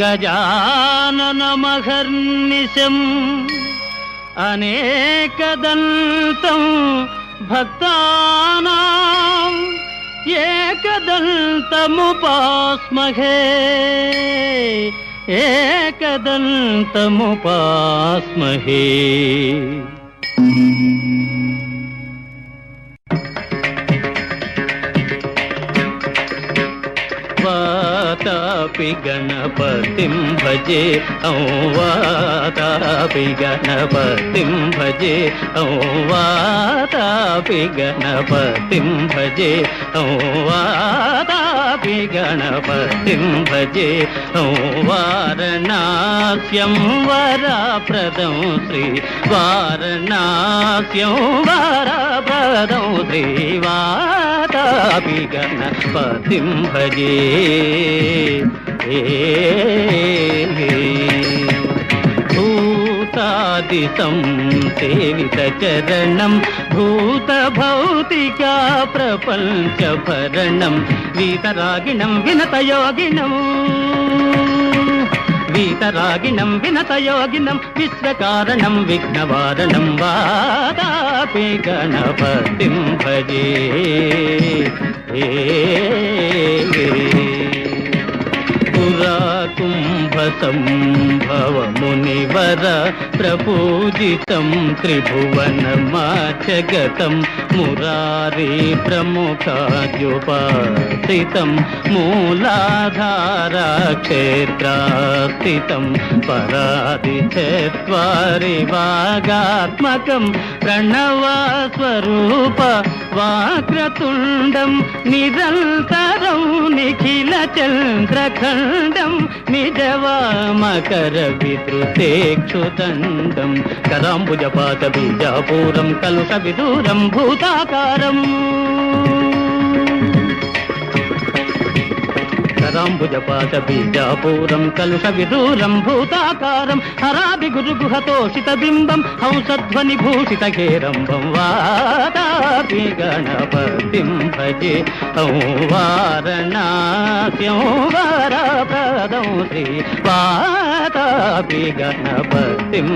గజాననమహర్నిశం. అనేకదంతం భక్తానాం. ఏకదంతముపాస్మహే. ఏకదంతముపాస్మహే. వాతాపి గణపతిం భజే ఔ వాతాపి గణపతిం భజే ఔ వాతాపి గణపతిం భజే ఔ వాతాపి గణపతిం భజే ఔ వారణాస్యం వరప్రదం శ్రీ వారణాస్యం వరప్రదం శ్రీ వాతాపి గణపతిం భజే భూతాదితం సేవిత చరణం భూత భౌతికా ప్రపంచ భరణం వీతరాగిణం వినతయోగిణం. వీతరాగిణం వినతయోగినం విశ్వకారణం విఘ్నవారణం వాదాపి గణపతిం భజే. ఏ కుంభ సంభవ మునివర ప్రపూజితం త్రిభువనమాచగతం మురారి ప్రముఖాద్యుపాసితం మూలాధారా క్షేత్రాస్థితం పరాది చత్వారి వాగాత్మకం ప్రణవస్వరూప మకర నిరంతరం నిఖిల విద్రుతేక్షుదండం కరాంబుజపాత బీజాపూరం కలుక విదూరం భూతాకారం. కరాంబుజపాత బీజాపూరం కలుష విదూరం భూతాకారం. హరాభి గురుగుహతోషిత బింబం హంసధ్వని భూషిత కేరంబం వాదాపి గణపతిం భజే ఔ వారణాస్యం వరప్రదం శ్రీ వాదాపి గణపతిం